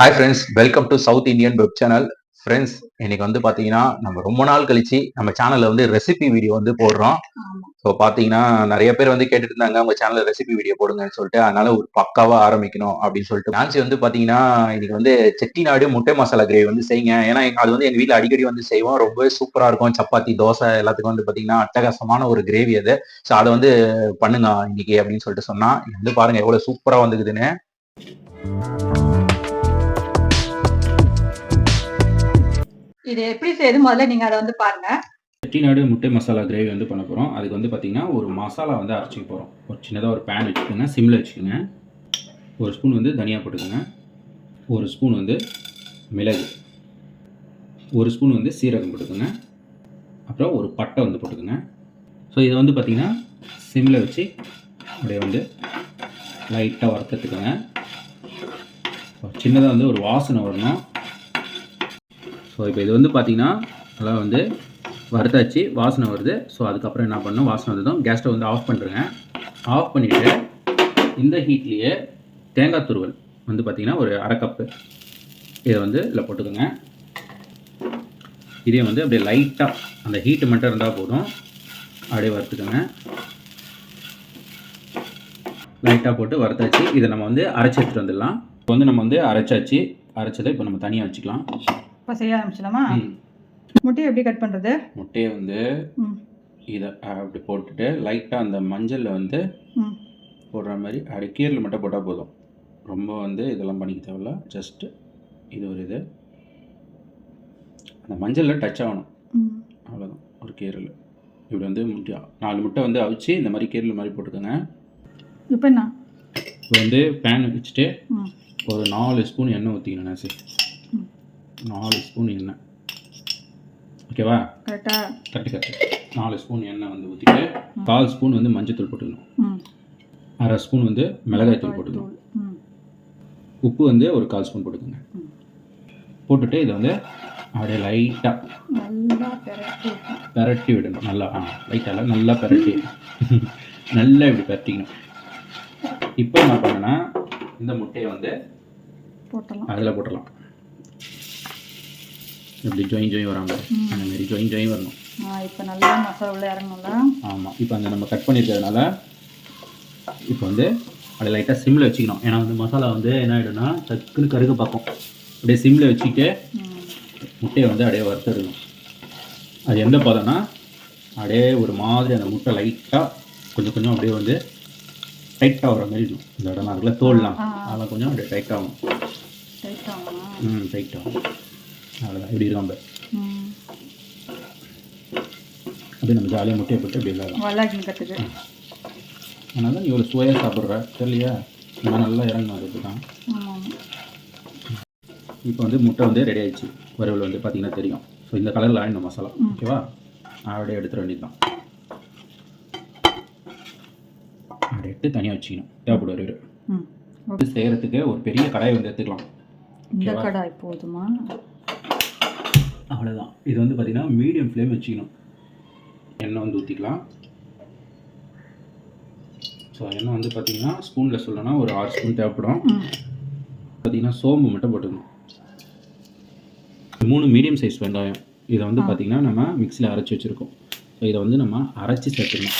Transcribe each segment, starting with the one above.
Hi friends, welcome to South Indian web channel. Friends இன்னைக்கு வந்து பாத்தீங்கன்னா நம்ம ரொம்ப நாள் கழிச்சு நம்ம சேனல்ல வந்து ரெசிபி வீடியோ வந்து போடுறோம். ஸோ பாத்தீங்கன்னா நிறைய பேர் வந்து கேட்டுட்டு இருந்தாங்க உங்க சேனல்ல ரெசிபி வீடியோ போடுங்கன்னு சொல்லிட்டு அதனால ஒரு பக்காவா ஆரம்பிக்கணும் அப்படின்னு சொல்லிட்டு. நான்சி வந்து பாத்தீங்கன்னா இன்னைக்கு வந்து செட்டிநாடு முட்டை மசாலா கிரேவி வந்து செய்யுங்க. ஏன்னா அது வந்து எங்க வீட்ல அடிக்கடி வந்து செய்வோம். ரொம்பவே சூப்பரா இருக்கும். சப்பாத்தி தோசை எல்லாத்துக்கும் வந்து பாத்தீங்கன்னா அட்டகாசமான ஒரு கிரேவி அது. ஸோ அதை வந்து பண்ணுங்க இன்னைக்கு அப்படின்னு சொல்லிட்டு சொன்னா இது வந்து பாருங்க எவ்வளவு சூப்பரா வந்துக்குதுன்னு. இது எப்படி செய்யுது முதல்ல நீங்க அதை வந்து பாருங்க. செட்டிநாடு முட்டை மசாலா கிரேவி வந்து பண்ண போகிறோம் அதுக்கு வந்து பார்த்திங்கன்னா ஒரு மசாலா வந்து அரைச்சிக்க போகிறோம் ஒரு சின்னதாக ஒரு பேன் வச்சுக்கோங்க. சிம்மில் வச்சுக்கோங்க. ஒரு ஸ்பூன் வந்து தனியா போட்டுக்கோங்க. ஒரு ஸ்பூன் வந்து மிளகு. ஒரு ஸ்பூன் வந்து சீரகம் போட்டுக்கோங்க. அப்புறம் ஒரு பட்டை வந்து போட்டுக்கோங்க. ஸோ இதை வந்து பார்த்திங்கன்னா சிம்மில் வச்சு அப்படியே வந்து லைட்டாக வறுத்துட்டுக்கோங்க. சின்னதாக வந்து ஒரு வாசனை வரணும். ஸோ இப்போ இது வந்து பார்த்திங்கன்னா நல்லா வந்து வறுத்தாச்சு வாசனை வருது. ஸோ அதுக்கப்புறம் என்ன பண்ணணும்? வாசனை வந்ததும் கேஸ் ஸ்டவ் வந்து ஆஃப் பண்ணுறேங்க ஆஃப் பண்ணிவிட்டு இந்த ஹீட்லேயே தேங்காய் துருவல் வந்து பார்த்திங்கன்னா ஒரு அரை கப்பு இதை வந்து இதில் போட்டுக்கோங்க. இதே வந்து அப்படியே லைட்டாக அந்த ஹீட்டு மட்டும் இருந்தால் போதும். அப்படியே வறுத்துக்கோங்க. லைட்டாக போட்டு வறுத்தாச்சு. இதை நம்ம வந்து அரைச்சி எடுத்துகிட்டு வந்துடலாம். இப்போ வந்து நம்ம வந்து அரைச்சாச்சு. அரைச்சதை இப்போ நம்ம தனியாக வச்சுக்கலாம். இப்போ செய்ய ஆரம்பிச்சலாமா ம். முட்டையை எப்படி கட் பண்றது? முட்டையை வந்து இதை அப்படி போட்டுட்டு லைட்டாக அந்த மஞ்சளில் வந்து போடுற மாதிரி அப்படி கீரில் மட்டும் போட்டால் போதும். ரொம்ப வந்து இதெல்லாம் பண்ணிக்க தேவையில்ல. ஜஸ்ட்டு இது ஒரு இது. அந்த மஞ்சளில் டச் ஆகணும். அவ்வளோதான் ஒரு கீரல் இப்படி வந்து முட்டை நாலு முட்டை வந்து அவிச்சு இந்த மாதிரி கீரல் மாதிரி போட்டுக்கோங்க. இப்போ என்ன? இப்போ வந்து பேன் வச்சுட்டு ஒரு நாலு ஸ்பூன் எண்ணெய் ஊற்றிக்கணும் நாசி. ம். நாலு ஸ்பூன் எண்ணெய். ஓகேவா? கரெக்டா? கட்டு கட்டு நாலு ஸ்பூன் எண்ணெய் வந்து ஊற்றிட்டு கால் ஸ்பூன் வந்து மஞ்சத்தூள் போட்டுக்கணும். அரை ஸ்பூன் வந்து மிளகாய்த்தூள் போட்டுக்கணும். ம். உப்பு வந்து ஒரு கால் ஸ்பூன் போட்டுக்கோங்க. போட்டுட்டு இதை வந்து அப்படியே லைட்டாக பெரட்டி விடணும். நல்லா ஆ லைட்டாக நல்லா பெரட்டி. நல்லா இப்படி பெரட்டிக்கணும். இப்போ என்ன பண்ணேன்னா இந்த முட்டையை வந்து போட்டலாம். அதில் போட்டுடலாம். இப்படி ஜொயின் ஜொயின் ம். அந்த மாதிரி ஜொயின் ஜொயின் வரணும். இப்போ நல்லா மசாலா உள்ள இறங்கணும்ல? ஆமாம் இப்போ அந்த நம்ம கட் பண்ணியிருக்கிறதுனால இப்போ வந்து அப்படியே லைட்டாக சிம்மில் வச்சுக்கணும். ஏன்னா வந்து மசாலா வந்து என்ன ஆகிடும்னா டக்குன்னு கருக பார்க்கும். அப்படியே சிம்மில் வச்சுக்கிட்டு முட்டையை வந்து அப்படியே வறுத்துடணும் அது எந்த பதம்னா அப்படியே ஒரு மாதிரி அந்த முட்டை லைட்டாக கொஞ்சம் கொஞ்சம் அப்படியே வந்து டைட்டாக வர மாதிரி இருக்கும். இந்த இடம்லாம் இருக்குல்ல தோல்லாம். அதெல்லாம் கொஞ்சம் அப்படியே டைட் ஆகும். டைட் ஆகணும் ம் டைட் ஆகும். அவ்வளோதான் இப்படி இருக்கும் அப்படியே நம்ம ஜாலியாக முட்டையை போட்டு அப்படி கற்றுக்கு அதனால தான் இவ்வளோ சுவையாக சாப்பிட்ற. தெரியலையா நான் நல்லா இறங்கணும் அதுக்கு தான் இப்போ வந்து முட்டை வந்து ரெடி ஆயிடுச்சு. வறுவல் வந்து பார்த்தீங்கன்னா தெரியும். ஸோ இந்த கலரில் ஆயிடணும் மசாலா. ஓகேவா அப்படியே எடுத்துட வேண்டியது தான் அப்படியே எடுத்து தனியாக வச்சுக்கணும். தேவைப்படுவார் இது செய்கிறதுக்கு ஒரு பெரிய கடாய் வந்து எடுத்துக்கலாம். இந்த? கடாய் போதுமா? அவ்வளோதான் இது வந்து பார்த்திங்கன்னா மீடியம் ஃப்ளேம் வச்சுக்கணும். எண்ணெய் வந்து ஊற்றிக்கலாம் ஸோ எண்ணெய் வந்து பார்த்திங்கன்னா ஸ்பூனில் சொல்லணும்னா ஒரு ஆறு ஸ்பூன் தேவைப்படும். பார்த்தீங்கன்னா சோம்பு மட்டும் போட்டுக்கணும். மூணு மீடியம் சைஸ் வெங்காயம். இதை வந்து. பார்த்திங்கன்னா நம்ம மிக்சியில் அரைச்சி வச்சுருக்கோம். ஸோ இதை வந்து நம்ம அரைச்சி சேர்த்துக்கணும்.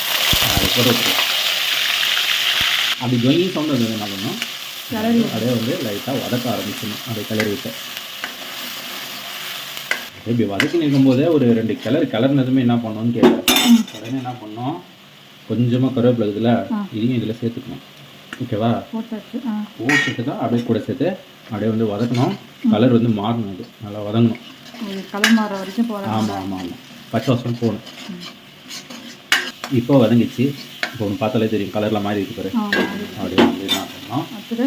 அதை போட்டு வச்சுக்கணும் அப்படி ஜொயின் சவுண்ட் வந்து என்ன பண்ணணும்? அதே வந்து லைட்டாக வதக்க ஆரம்பிச்சிடணும். அதை கிளறி விட்டு. இப்படி வதக்கி நிற்கும்போதே ஒரு ரெண்டு கிளறு கிளறினதுமே என்ன பண்ணோன்னு கேட்குறேன். ம். உடனே என்ன பண்ணோம்? கொஞ்சமாக கருவேப்பிலை ஆ. இதையும் இதில் சேர்த்துக்கணும். ஓகேவா போட்டுட்டு தான் அப்படியே கூட சேர்த்து அப்படியே வந்து வதக்கணும். கலர் வந்து மாறணும் அது. நல்லா வதங்கணும். கலர் மாற வரைக்கும் போகிறேன் ஆமாம் ஆமாம் ஆமாம் பச்சை வாசம் போகணும் இப்போ வதங்கிச்சு. இப்போ ஒன்று பார்த்தாலே தெரியும். கலரில் மாறி இருக்கு பாரு. அப்படியே வந்து என்ன அடுத்தது?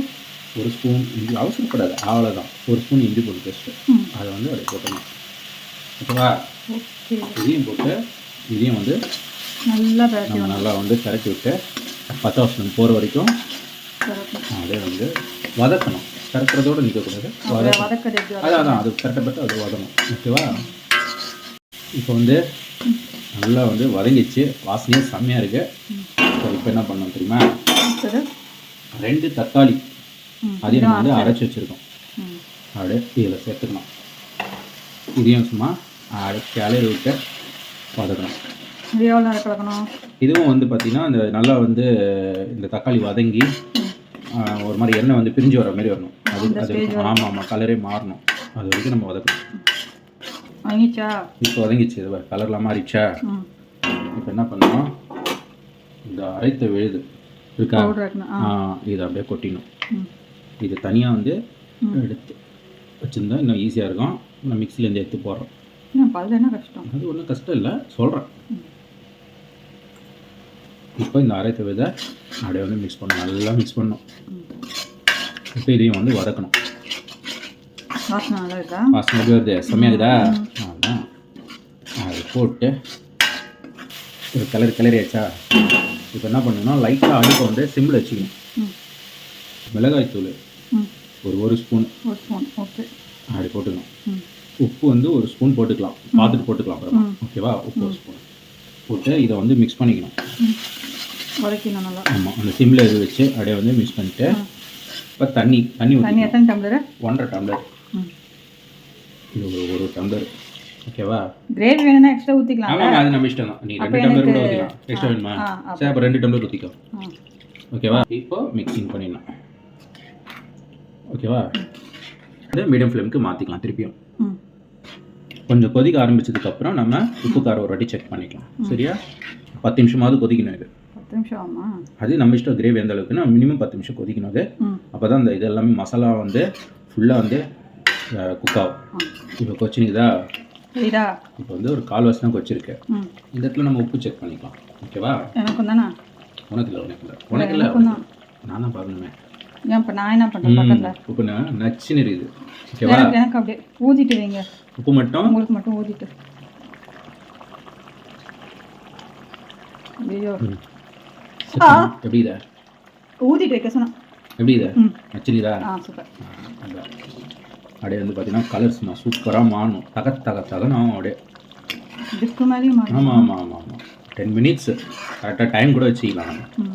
ஒரு ஸ்பூன் இஞ்சி. அவசரப்படாது. அவ்வளோதான் ஒரு ஸ்பூன் இஞ்சி போட்டு பேஸ்ட்டு அதை வந்து அப்படியே போட்டணும் ஓகேவா ஓகே இதையும் போட்டு இதையும் வந்து நல்லா நம்ம நல்லா வந்து கரைச்சி விட்டு பச்சை வாசனம் போகிற வரைக்கும் அப்படியே வந்து வதக்கணும். கறக்கிறதோடு நிற்கக்கூடாது அதான் அதான். அது கரெக்டப்பட்டு அது வதணும் ஓகேவா? இப்போ வந்து நல்லா வந்து வதங்கிச்சு வாசனையே செம்மையாக இருக்குது இப்போ என்ன பண்ணணும் தெரியுமா? ரெண்டு தக்காளி. அதையும் நம்ம வந்து அரைச்சி. வச்சுருக்கோம். அப்படியே இதில் சேர்த்துக்கணும். இதையும் சும்மா அப்படியே கிளறி விட்டு வதக்கணும். இது எவ்வளோ நேரம் கலக்கணும்? இதுவும் வந்து பார்த்திங்கன்னா இந்த நல்லா வந்து இந்த தக்காளி வதங்கி ஒரு மாதிரி எண்ணெய் வந்து பிரிஞ்சு வர மாதிரி வரணும். அது அது ஆமாம் ஆமாம் கலரே மாறணும். அது வரைக்கும் நம்ம வதக்கணும். இப்போ வதங்கிச்சு இது கலர்லாம் மாறிச்சா இப்போ என்ன பண்ணணும்? இந்த அரைத்த விழுது இருக்கா? இதை அப்படியே கொட்டிடணும். இது தனியாக வந்து. எடுத்து வச்சுருந்தா இன்னும் ஈஸியாக இருக்கும். நான் மிக்சிலேருந்து எடுத்து போடுறோம். ஏன் கஷ்டம். அது ஒன்றும் கஷ்டம் இல்லை சொல்கிறேன் இப்போ இந்த அரைத்த விதை அப்படியே வந்து மிக்ஸ் பண்ணணும் நல்லா மிக்ஸ் பண்ணணும். இப்போ இதையும் வந்து வதக்கணும். வாசனை நல்லா இருக்கா? வாசனை வருது. செம்மையாகுதா அதான் அது போட்டு ஒரு கலர் கிளறியாச்சா இப்போ என்ன பண்ணணும்னா லைட்டாக அடுப்பை வந்து சிம்மில் வச்சுக்கணும். மிளகாய் தூள் ஒரு ஒரு ஸ்பூன் ஒரு ஸ்பூன் ஓகே அப்படி போட்டுக்கணும். உப்பு வந்து ஒரு ஸ்பூன் போட்டுக்கலாம். பார்த்துட்டு போட்டுக்கலாம் அப்புறமா. ஓகேவா? உப்பு ஒரு ஸ்பூன் போட்டு இதை வந்து மிக்ஸ் பண்ணிக்கணும். ம். உரைக்கணும் நல்லா. ஆமாம் அந்த சிம்மில் இது வச்சு அப்படியே வந்து மிக்ஸ் பண்ணிட்டு. இப்போ தண்ணி தண்ணி தண்ணி எத்தனை டம்ளரு? ஒன்றரை டம்ளர். இது ஒரு ஒரு டம்ளர். ஓகேவா? கிரேவி வேணும்னா எக்ஸ்ட்ரா ஊற்றிக்கலாம் ஆமாம் அது நம்ம இஷ்டம் தான். நீ ரெண்டு டம்ளர் கூட ஊற்றிக்கலாம் எக்ஸ்ட்ரா வேணுமா? சரி அப்போ. ரெண்டு டம்ளர் ஊற்றிக்கோ ஓகேவா? இப்போ மிக்சிங் பண்ணிடலாம் ஓகேவா? மீடியம் ஃப்ளேமுக்கு மாற்றிக்கலாம் திருப்பியும். கொஞ்சம் கொதிக்க ஆரம்பிச்சதுக்கப்புறம் நம்ம உப்பு காரம் ஒரு வாட்டி செக் பண்ணிக்கலாம். சரியா? பத்து நிமிஷமாவது கொதிக்கணும் இது. பத்து நிமிஷம்? அது நம்ம இஷ்டம் கிரேவி எந்த அளவுக்குன்னா மினிமம் பத்து நிமிஷம் கொதிக்கணும் அது. அப்போ தான் இந்த இது எல்லாமே மசாலா வந்து ஃபுல்லாக வந்து குக் ஆகும். இப்போ கொச்சினிக்குதா? இப்போ வந்து ஒரு கால்வாசி தான் கொச்சிருக்கு. இந்த இடத்துல நம்ம உப்பு செக் பண்ணிக்கலாம். ஓகேவா? உனக்கு இல்லை உனக்கு இல்லை. உனக்கு இல்லை நான் தான் பார்க்கணுமே. ஏன் இப்போ நான் என்ன பண்ணுறேன் பக்கத்தில். உப்பு நச்சுன்னு இருக்குது. ஓகேவா? எனக்கு அப்படியே ஊதிட்டு வைங்க. உப்பு மட்டும்? உங்களுக்கு மட்டும் ஊதிட்டு. ஐயோ. எப்படி இதை ஊதிட்டு வைக்க சொன்னேன். எப்படி இதை ம். நச்சுனிதா ஆ சூப்பர். அப்படியே வந்து பார்த்தீங்கன்னா கலர்ஸ் சூப்பராக மாறணும். தக தக தகன்னு ஆகும் அப்படியே. இதுக்கு மேலேயும் ஆமாம் ஆமாம் ஆமாம் ஆமாம் டென் மினிட்ஸ் கரெக்டாக டைம் கூட வச்சுக்கலாம். நம்ம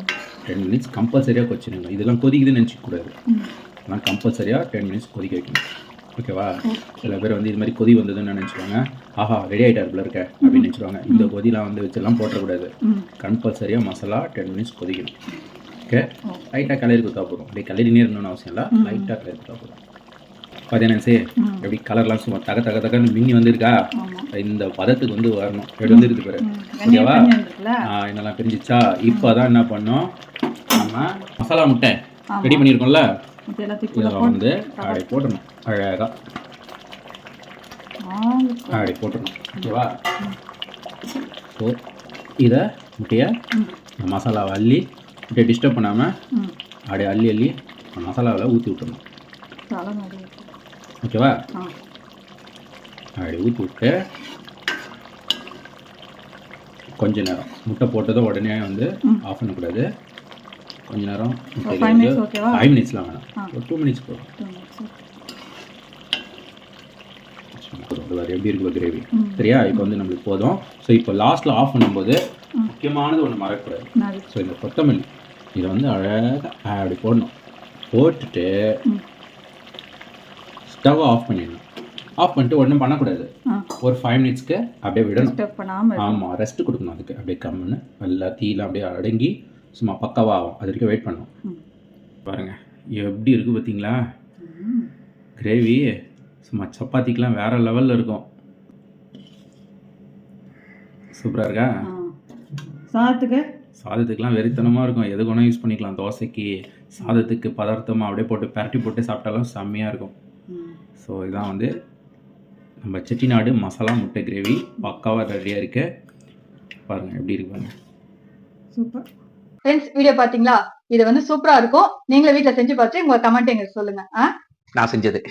டென் மினிட்ஸ் கம்பல்சரியாக கொச்சிடுங்க இதெல்லாம் கொதிக்குதுன்னு நினச்சிக்க கூடாது ம். ஆனால் கம்பல்சரியாக டென் மினிட்ஸ் கொதிக்க வைக்கணும். ஓகேவா? சில பேர் வந்து இது மாதிரி கொதி வந்ததுன்னு நினச்சிருவாங்க. ஆஹா ரெடி ஆகிட்டாருக்குள்ள இருக்க அப்படின்னு நினச்சிருவாங்க. இந்த கொதிலாம் வந்து வச்செல்லாம் போட்டக்கூடாது. கம்பல்சரியாக மசாலா டென் மினிட்ஸ் கொதிக்கணும். ஓகே. லைட்டாக கிளறி கொடுத்தா போதும். அப்படியே கிளறினே இருக்கணும்னு அவசியம் இல்லை. லைட்டாக கிளறி கொடுத்தா போதும். பார்த்தீங்கன்னா சே எப்படி கலர்லாம் சும்மா தக தக தகன்னு மின்னி வந்திருக்கா? இந்த பதத்துக்கு வந்து வரணும். எப்படி வந்துருக்கு பாரு. ஓகேவா? என்னெல்லாம் பிரிஞ்சிச்சா? இப்போ தான் என்ன பண்ணோம்? நம்ம மசாலா முட்டை. ரெடி பண்ணியிருக்கோம்ல? இது எல்லாத்தையும் கூட இதில் வந்து அப்படி போட்டுடணும். அழகாக அப்படி போட்டுடணும். ஓகேவா? ஸோ இதை முட்டையை மசாலாவை அள்ளி முட்டையை டிஸ்டர்ப் பண்ணாமல் அப்படியே அள்ளி அள்ளி மசாலாவில் ஊற்றி இருக்கு. ஓகேவா? அப்படி ஊற்றி விட்டு கொஞ்ச நேரம் முட்டை போட்டதும் உடனே வந்து. ஆஃப் பண்ணக்கூடாது. கொஞ்ச நேரம் ஃபைவ் மினிட்ஸ்லாம் வேணாம். ஒரு டூ மினிட்ஸ் போதும். எப்படி இருக்குது கிரேவி. சரியா? இப்போ வந்து நம்மளுக்கு போதும். ஸோ இப்போ லாஸ்ட்டில் ஆஃப் பண்ணும்போது. முக்கியமானது ஒன்று மறக்கக்கூடாது. ஸோ இந்த கொத்தமல்லி இதை வந்து அழகாக அப்படி போடணும். போட்டுட்டு ம். ஸ்டவ் ஆஃப் பண்ணிடணும். ஆஃப் பண்ணிட்டு ஒன்றும் பண்ணக்கூடாது. ஒரு ஃபைவ் மினிட்ஸ்க்கு அப்படியே விடணும். ஆமாம் ரெஸ்ட் கொடுக்கணும் அதுக்கு. அப்படியே கம்முன்னு எல்லா தீலாம் அப்படியே அடங்கி சும்மா பக்காவா ஆகும். அது வரைக்கும் வெயிட் பண்ணணும். ம். பாருங்க. எப்படி இருக்குது பார்த்தீங்களா? கிரேவி சும்மா சப்பாத்திக்கெலாம் வேற லெவலில் இருக்கும். சூப்பராக இருக்கா? சாதத்துக்கு? சாதத்துக்குலாம் வெறித்தனமாக இருக்கும். எது வேணால் யூஸ் பண்ணிக்கலாம். தோசைக்கு சாதத்துக்கு பதார்த்தமாக அப்படியே போட்டு பரட்டி போட்டு சாப்பிட்டாலும் செம்மையாக இருக்கும். ஸோ இதான் வந்து நம்ம செட்டிநாடு மசாலா முட்டை கிரேவி. பக்காவாக ரெடியாக இருக்கு. பாருங்கள் எப்படி இருக்கு பாருங்க. சூப்பர். ஃப்ரெண்ட்ஸ் வீடியோ பாத்தீங்களா? இது வந்து சூப்பரா இருக்கும். நீங்களும் வீட்ல செஞ்சு பார்த்து உங்க கமெண்ட் எங்களுக்கு சொல்லுங்க. ஆ? நான் செஞ்சது.